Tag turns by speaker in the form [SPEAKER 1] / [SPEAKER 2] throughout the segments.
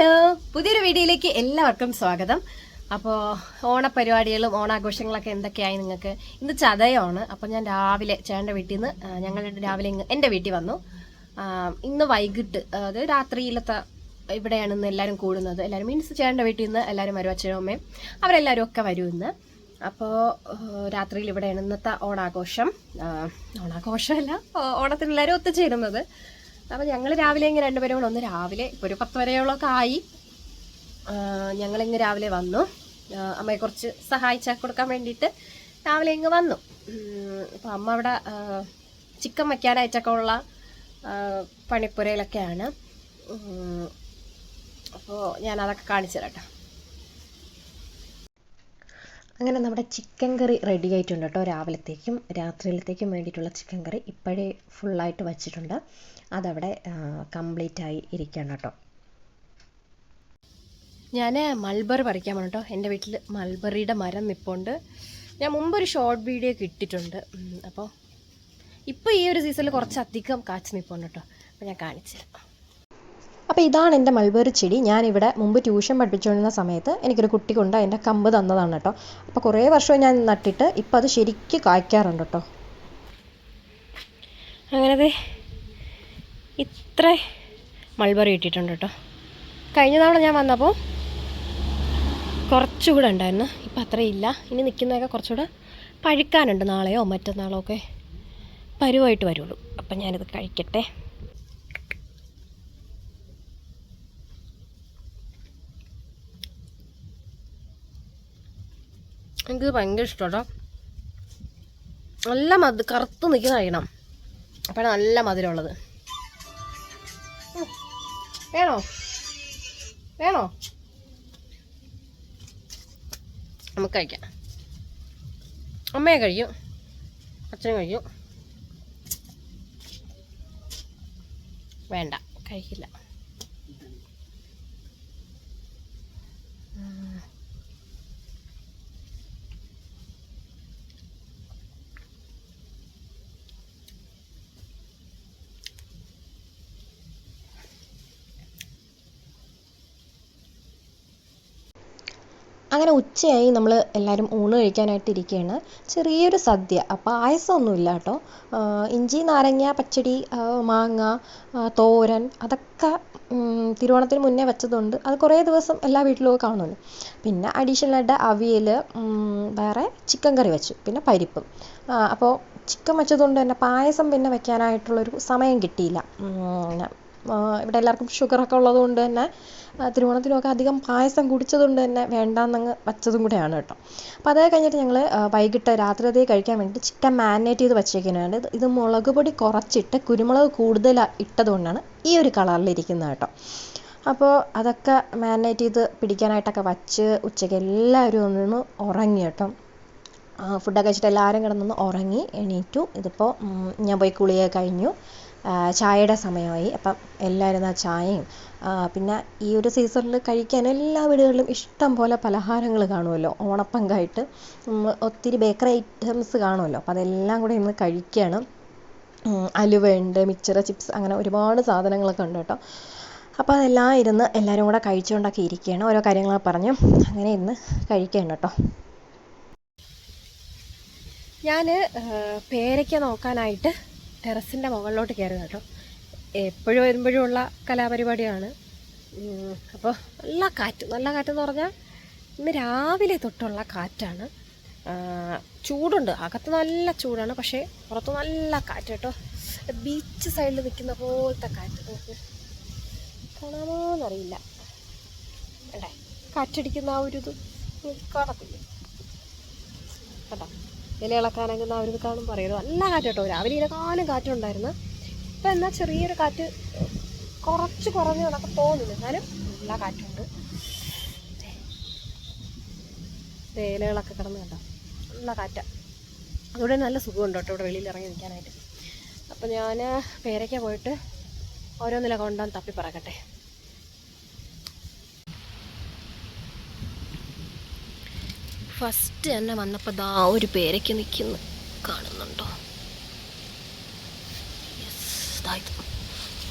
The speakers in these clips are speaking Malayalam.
[SPEAKER 1] ഹലോ. പുതിയൊരു വീഡിയോയിലേക്ക് എല്ലാവർക്കും സ്വാഗതം. അപ്പോൾ ഓണപരിപാടികളും ഓണാഘോഷങ്ങളൊക്കെ എന്തൊക്കെയായി നിങ്ങൾക്ക്? ഇന്ന് ചതയമാണ്. അപ്പോൾ ഞാൻ രാവിലെ ചേട്ടന്റെ വീട്ടിൽ നിന്ന് ഞങ്ങൾ രാവിലെ എന്റെ വീട്ടിൽ വന്നു. ഇന്ന് വൈകിട്ട് അതായത് രാത്രിയിലത്തെ ഇവിടെയാണ് ഇന്ന് എല്ലാവരും കൂടുന്നത്. എല്ലാവരും മീൻസ് ചേട്ടന്റെ വീട്ടിൽ നിന്ന് എല്ലാവരും വരും അച്ഛനും അമ്മയും. അവരെല്ലാവരും ഒക്കെ വരും ഇന്ന്. അപ്പോൾ രാത്രിയിൽ ഇവിടെയാണ് ഇന്നത്തെ ഓണാഘോഷം. ഓണാഘോഷമല്ല ഓണത്തിനെല്ലാവരും ഒത്തുചേരുന്നത്. അപ്പോൾ ഞങ്ങൾ രാവിലെ ഇങ്ങനെ രണ്ടുപേരും കൂടെ ഒന്ന് രാവിലെ ഇപ്പോൾ ഒരു പത്ത് വരെയോളമൊക്കെ ആയി. ഞങ്ങളിങ്ങ് രാവിലെ വന്നു. അമ്മയെ കുറച്ച് സഹായിച്ച കൊടുക്കാൻ വേണ്ടിയിട്ട് രാവിലെ ഇങ്ങ് വന്നു. അപ്പോൾ അമ്മ അവിടെ ചിക്കൻ വയ്ക്കാനായിട്ടൊക്കെ ഉള്ള പണിപ്പുരയിലൊക്കെയാണ്. അപ്പോൾ ഞാനതൊക്കെ കാണിച്ചു തരാം കേട്ടോ. അങ്ങനെ നമ്മുടെ ചിക്കൻ കറി റെഡി ആയിട്ടുണ്ട് കേട്ടോ രാവിലത്തേക്കും രാത്രിയിലത്തേക്കും വേണ്ടിയിട്ടുള്ള ചിക്കൻ കറി ഇപ്പോഴേ ഫുള്ളായിട്ട് വച്ചിട്ടുണ്ട്. അതവിടെ കംപ്ലീറ്റ് ആയി ഇരിക്കുകയാണ് കേട്ടോ. ഞാൻ മൾബറി പറിക്കാൻ പോകണം കേട്ടോ. എന്റെ വീട്ടിൽ മൾബറിയുടെ മരം നിപ്പുണ്ട് ഞാൻ മുമ്പൊരു ഷോർട്ട് വീഡിയോ കിട്ടിയിട്ടുണ്ട് അപ്പോൾ ഇപ്പോൾ ഈ ഒരു സീസണിൽ കുറച്ചധികം കാച്ചു നിപ്പുണ്ട് കേട്ടോ. അപ്പോൾ ഞാൻ കാണിച്ചു അപ്പോൾ ഇതാണ് എന്റെ മൾബറി ചെടി. ഞാനിവിടെ മുമ്പ് ട്യൂഷൻ പഠിപ്പിച്ചുകൊണ്ടിരുന്ന സമയത്ത് എനിക്കൊരു കുട്ടി കൊണ്ട് അതിന്റെ കമ്പ് തന്നതാണ് കേട്ടോ. അപ്പോൾ കുറേ വർഷം ഞാൻ നട്ടിട്ട് ഇപ്പം അത് ശരിക്ക് കായ്ക്കാറുണ്ട് കേട്ടോ. അങ്ങനത്തെ ഇത്ര മൾബറി ഇട്ടിട്ടുണ്ട് കേട്ടോ. കഴിഞ്ഞ തവണ ഞാൻ വന്നപ്പോൾ കുറച്ചുകൂടെ ഉണ്ടായിരുന്നു. ഇപ്പം അത്രയില്ല ഇനി നിൽക്കുന്നതൊക്കെ കുറച്ചുകൂടെ പഴുക്കാനുണ്ട്. നാളെയോ മറ്റന്നാളോ ഒക്കെ പരുവായിട്ട് വരുള്ളൂ. അപ്പം ഞാനിത് കഴിക്കട്ടെ. എനിക്ക് ഭയങ്കര ഇഷ്ടമാണ് നല്ല മധു കറുത്ത് നിൽക്കുന്ന കഴിക്കണം. അപ്പോഴാണ് നല്ല മധുരമുള്ളത്. വേണോ? വേണോ? നമുക്ക് കഴിക്കാം. അമ്മയെ കഴിക്കും. അച്ഛനും കഴിക്കും. വേണ്ട കഴിക്കില്ല. അങ്ങനെ ഉച്ചയായി നമ്മൾ എല്ലാവരും ഊണ് കഴിക്കാനായിട്ട് ഇരിക്കുകയാണ് ചെറിയൊരു സദ്യ. അപ്പോൾ ആയസമൊന്നുമില്ല കേട്ടോ. ഇഞ്ചി നാരങ്ങ പച്ചടി മാങ്ങ തോരൻ അതൊക്കെ തിരുവോണത്തിന് മുന്നേ വെച്ചതുകൊണ്ട് അത് കുറേ ദിവസം എല്ലാ വീട്ടിലും കാണുമല്ലോ പിന്നെ അഡീഷണൽ ആയിട്ട് അവിയൽ വേറെ ചിക്കൻ കറി വെച്ചു. പിന്നെ പരിപ്പും. അപ്പോൾ ചിക്കൻ വെച്ചതുകൊണ്ട് തന്നെ പായസം പിന്നെ വെക്കാനായിട്ടുള്ളൊരു സമയം കിട്ടിയില്ല. ഇവിടെ എല്ലാവർക്കും ഷുഗറൊക്കെ ഉള്ളതുകൊണ്ട് തന്നെ ആ, തിരുവോണത്തിനൊക്കെ അധികം പായസം കുടിച്ചതുകൊണ്ട് തന്നെ വേണ്ടാന്നങ്ങ് വച്ചതും കൂടെയാണ് കേട്ടോ. അപ്പോൾ അതൊക്കെ കഴിഞ്ഞിട്ട് ഞങ്ങൾ വൈകിട്ട് രാത്രിയതേ കഴിക്കാൻ വേണ്ടിയിട്ട് ചിക്കൻ മാരിനേറ്റ് ചെയ്ത് വച്ചേക്കുന്നതാണ്. ഇത് മുളക് പൊടി കുറച്ചിട്ട് കുരുമുളക് കൂടുതൽ ഇട്ടതുകൊണ്ടാണ് ഈ ഒരു കളറിലിരിക്കുന്നത് കേട്ടോ. അപ്പോൾ അതൊക്കെ മാരിനേറ്റ് ചെയ്ത് പിടിക്കാനായിട്ടൊക്കെ വച്ച് ഉച്ചയ്ക്ക് എല്ലാവരും ഒന്ന് ഉറങ്ങി കേട്ടോ. ഫുഡൊക്കെ കഴിച്ചിട്ട് എല്ലാവരും കിടന്നൊന്ന് ഉറങ്ങി എണീറ്റു. ഇതിപ്പോൾ ഞാൻ പോയി കുളിയൊക്കെ കഴിഞ്ഞു. ചായയുടെ സമയമായി. അപ്പം എല്ലാവരും ആ ചായയും പിന്നെ ഈ ഒരു സീസണിൽ കഴിക്കാൻ എല്ലാ വീടുകളിലും ഇഷ്ടം പോലെ പലഹാരങ്ങൾ കാണുമല്ലോ. ഓണപ്പങ്കായിട്ട് ഒത്തിരി ബേക്കറി ഐറ്റംസ് കാണുമല്ലോ. അപ്പോൾ അതെല്ലാം കൂടെ ഇന്ന് കഴിക്കുകയാണ് അലുവ അലുവയുണ്ട് മിക്സർ ചിപ്സ് അങ്ങനെ ഒരുപാട് സാധനങ്ങളൊക്കെ ഉണ്ട് കേട്ടോ. അപ്പോൾ അതെല്ലാം ഇരുന്ന് എല്ലാവരും കൂടെ കഴിച്ചുകൊണ്ടൊക്കെ ഇരിക്കുകയാണ്. ഓരോ കാര്യങ്ങളൊക്കെ പറഞ്ഞ് അങ്ങനെ ഇന്ന് കഴിക്കുകയാണ് കേട്ടോ. ഞാൻ പേരയ്ക്ക നോക്കാനായിട്ട് ടെറസിന്റെ മുകളിലോട്ട് കയറുക കേട്ടോ. എപ്പോഴും വരുമ്പോഴും ഉള്ള കലാപരിപാടിയാണ്. അപ്പോൾ നല്ല കാറ്റ് നല്ല കാറ്റെന്ന് പറഞ്ഞാൽ ഇന്ന് രാവിലെ തൊട്ടുള്ള കാറ്റാണ്. ചൂടുണ്ട്. അകത്ത് നല്ല ചൂടാണ്. പക്ഷേ പുറത്ത് നല്ല കാറ്റ് കേട്ടോ. ബീച്ച് സൈഡിൽ നിൽക്കുന്ന പോലത്തെ കാറ്റ്. നോക്ക്. കാണാമോന്നറിയില്ല വേണ്ടേ കാറ്റടിക്കുന്ന ആ ഒരു ഇത്. കാണത്തില്ലേ. കേട്ടോ അനങ്ങുന്ന ആ ഇത് കാണും പറയുന്നത്. നല്ല കാറ്റ് കേട്ടോ രാവിലെ ഇതിനെക്കാളും കാറ്റുണ്ടായിരുന്നു. ഇപ്പം എന്നാൽ ചെറിയൊരു കാറ്റ് കുറച്ച് കുറഞ്ഞു എന്നൊക്കെ തോന്നുന്നു. എന്നാലും നല്ല കാറ്റുണ്ട്. ഇലകളൊക്കെ കിടന്ന് കണ്ടോ? നല്ല കാറ്റാ. അതുകൊണ്ട് നല്ല സുഖമുണ്ട് കേട്ടോ ഇവിടെ വെളിയിൽ ഇറങ്ങി നിൽക്കാനായിട്ട്. അപ്പം ഞാൻ പേരയ്ക്ക പോയിട്ട് ഓരോന്നിലൊക്കെ കൊണ്ടാൻ തപ്പി പറക്കട്ടെ. ഫസ്റ്റ് തന്നെ വന്നപ്പോൾ ദാ ഒരു പേരയ്ക്ക് നിൽക്കുന്നു കാണുന്നുണ്ടോ.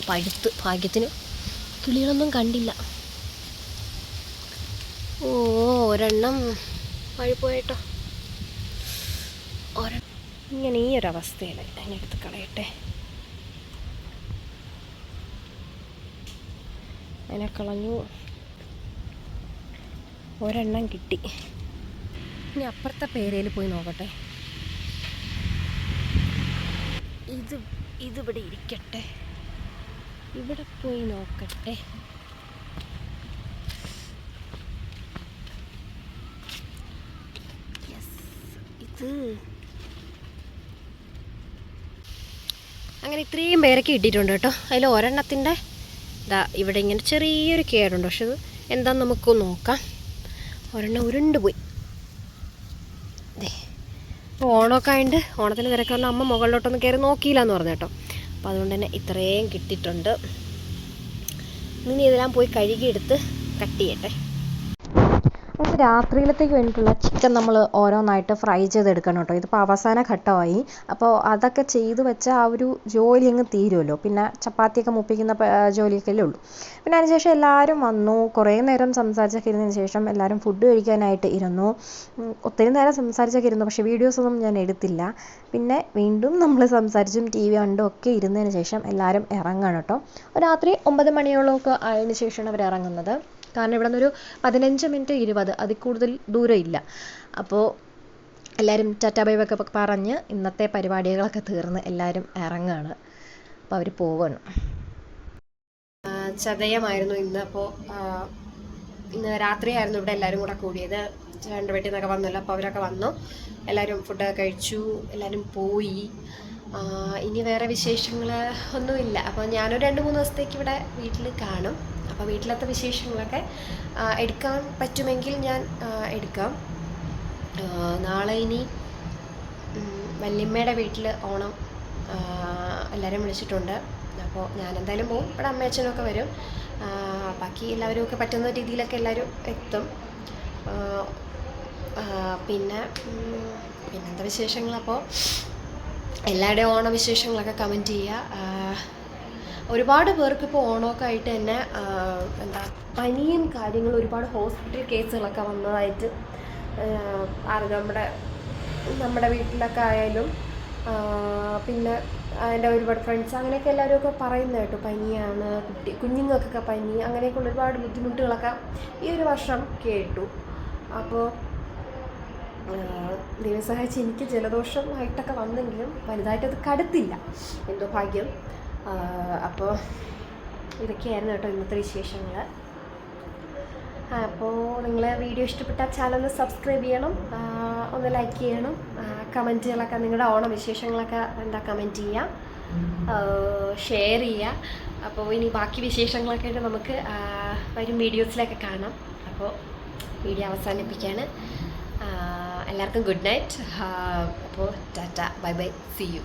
[SPEAKER 1] പഴുത്ത് ഭാഗ്യത്തിന് കിളികളൊന്നും കണ്ടില്ല. ഓ ഒരെണ്ണം വഴി പോയിട്ടോ. ഒരെ ഇങ്ങനെ ഈ ഒരു അവസ്ഥയിൽ എടുത്ത് കളയട്ടെ. അതിനെ കളഞ്ഞു. ഒരെണ്ണം കിട്ടി. ഇനി അപ്പുറത്തെ പേരയിൽ പോയി നോക്കട്ടെ. ഇത് ഇതിവിടെ ഇരിക്കട്ടെ. ഇവിടെ പോയി നോക്കട്ടെ. ഇത്. അങ്ങനെ ഇത്രയും പേരൊക്കെ ഇട്ടിട്ടുണ്ട് കേട്ടോ. അതിൽ ഒരെണ്ണത്തിന്റെ ഇതാ ഇവിടെ ഇങ്ങനെ ചെറിയൊരു കേടുണ്ട് പക്ഷെ ഇത് എന്താന്ന് നമുക്ക് നോക്കാം. ഒരെണ്ണം ഉരുണ്ട് പോയി. അപ്പോൾ ഓണമൊക്കെ ആയതുകൊണ്ട് ഓണത്തിന് തിരക്ക് പറഞ്ഞാൽ അമ്മ മുകളിലോട്ടൊന്നും കയറി നോക്കിയില്ല എന്ന് പറഞ്ഞു കേട്ടോ. അപ്പോൾ അതുകൊണ്ട് തന്നെ ഇത്രയും കിട്ടിയിട്ടുണ്ട്. ഇനി ഇതെല്ലാം പോയി കഴുകിയെടുത്ത് കട്ട് ചെയ്യട്ടെ. നമുക്ക് രാത്രിയിലത്തേക്ക് വേണ്ടിയിട്ടുള്ള ചിക്കൻ നമ്മൾ ഓരോന്നായിട്ട് ഫ്രൈ ചെയ്തെടുക്കണം കേട്ടോ ഇതിപ്പോൾ അവസാന ഘട്ടമായി. അപ്പോൾ അതൊക്കെ ചെയ്ത് വെച്ച ആ ഒരു ജോലി അങ്ങ് തീരുമല്ലോ പിന്നെ ചപ്പാത്തിയൊക്കെ മുപ്പിക്കുന്ന ജോലിയൊക്കെ അല്ലേ ഉള്ളൂ. പിന്നെ അതിനുശേഷം എല്ലാവരും വന്നു. കുറേ നേരം സംസാരിച്ചൊക്കെ ഇരുന്നതിന് ശേഷം എല്ലാവരും ഫുഡ് കഴിക്കാനായിട്ട് ഇരുന്നു. ഒത്തിരി നേരം സംസാരിച്ചൊക്കെ ഇരുന്നു പക്ഷേ വീഡിയോസൊന്നും ഞാൻ എടുത്തില്ല. പിന്നെ വീണ്ടും നമ്മൾ സംസാരിച്ചും ടി വി കണ്ടും ഒക്കെ ഇരുന്നതിന് ശേഷം എല്ലാവരും ഇറങ്ങണം കേട്ടോ രാത്രി ഒമ്പത് മണിയോളമൊക്കെ ആയതിനു ശേഷമാണ് അവർ ഇറങ്ങുന്നത്. കാരണം ഇവിടെ നിന്നൊരു പതിനഞ്ച് മിനിറ്റ് ഇരുപത് അതിൽ കൂടുതൽ ദൂരം ഇല്ല അപ്പോൾ എല്ലാവരും ടാറ്റാ ബൈ ഒക്കെ പറഞ്ഞ് ഇന്നത്തെ പരിപാടികളൊക്കെ തീർന്ന് എല്ലാവരും ഇറങ്ങുകയാണ് അപ്പോൾ അവർ പോവാണ്. ചതയമായിരുന്നു ഇന്ന്. അപ്പോൾ ഇന്ന് രാത്രിയായിരുന്നു ഇവിടെ എല്ലാവരും കൂടെ കൂടിയത്. ചേട്ടന്റെ വീട്ടിൽ നിന്നൊക്കെ വന്നല്ലോ അപ്പോൾ അവരൊക്കെ വന്നു. എല്ലാവരും ഫുഡ് കഴിച്ചു എല്ലാവരും പോയി. ഇനി വേറെ വിശേഷങ്ങൾ ഒന്നുമില്ല. അപ്പോൾ ഞാനൊരു രണ്ട് മൂന്ന് ദിവസത്തേക്ക് ഇവിടെ വീട്ടിൽ കാണും. അപ്പോൾ വീട്ടിലത്തെ വിശേഷങ്ങളൊക്കെ എടുക്കാൻ പറ്റുമെങ്കിൽ ഞാൻ എടുക്കാം. നാളെ ഇനി വല്യമ്മയുടെ വീട്ടിൽ ഓണം എല്ലാവരും വിളിച്ചിട്ടുണ്ട്. അപ്പോൾ ഞാൻ എന്തായാലും പോകും ഇവിടെ അമ്മയച്ഛനൊക്കെ വരും. ബാക്കി എല്ലാവരും ഒക്കെ പറ്റുന്ന രീതിയിലൊക്കെ എല്ലാവരും എത്തും. പിന്നെ പിന്നെന്താ വിശേഷങ്ങൾ അപ്പോൾ എല്ലാവരുടെയും ഓണവിശേഷങ്ങളൊക്കെ കമന്റ് ചെയ്യുക. ഒരുപാട് പേർക്ക് ഇപ്പോൾ ഓണമൊക്കെ ആയിട്ട് തന്നെ എന്താ പനിയും കാര്യങ്ങളും ഒരുപാട് ഹോസ്പിറ്റൽ കേസുകളൊക്കെ വന്നതായിട്ട് ആ നമ്മുടെ നമ്മുടെ വീട്ടിലൊക്കെ ആയാലും പിന്നെ എന്റെ ഒരുപാട് ഫ്രണ്ട്സ് അങ്ങനെയൊക്കെ എല്ലാവരും ഒക്കെ പറയുന്നത് കേട്ടോ. പനിയാണ് കുട്ടി കുഞ്ഞുങ്ങൾക്കൊക്കെ പനി അങ്ങനെയൊക്കെയുള്ള ഒരുപാട് ബുദ്ധിമുട്ടുകളൊക്കെ ഈ ഒരു വർഷം കേട്ടു. അപ്പോൾ ദൈവം എനിക്ക് ജലദോഷമായിട്ടൊക്കെ വന്നെങ്കിലും വലുതായിട്ട് അത് കടുത്തില്ല. എന്തോ ഭാഗ്യം. അപ്പോൾ ഇതൊക്കെയായിരുന്നു കേട്ടോ ഇന്നത്തെ വിശേഷങ്ങൾ അപ്പോൾ നിങ്ങൾ വീഡിയോ ഇഷ്ടപ്പെട്ടാൽ ചാനൽ സബ്സ്ക്രൈബ് ചെയ്യണം. ഒന്ന് ലൈക്ക് ചെയ്യണം. കമന്റുകളൊക്കെ നിങ്ങളുടെ ഓണം വിശേഷങ്ങളൊക്കെ എന്താ കമന്റ് ചെയ്യാം? ഷെയർ ചെയ്യുക അപ്പോൾ ഇനി ബാക്കി വിശേഷങ്ങളൊക്കെ ആയിട്ട് നമുക്ക് വരും വീഡിയോസിലൊക്കെ കാണാം. അപ്പോൾ വീഡിയോ അവസാനിപ്പിക്കുകയാണ് എല്ലാവർക്കും ഗുഡ് നൈറ്റ് അപ്പോൾ tata bye bye see you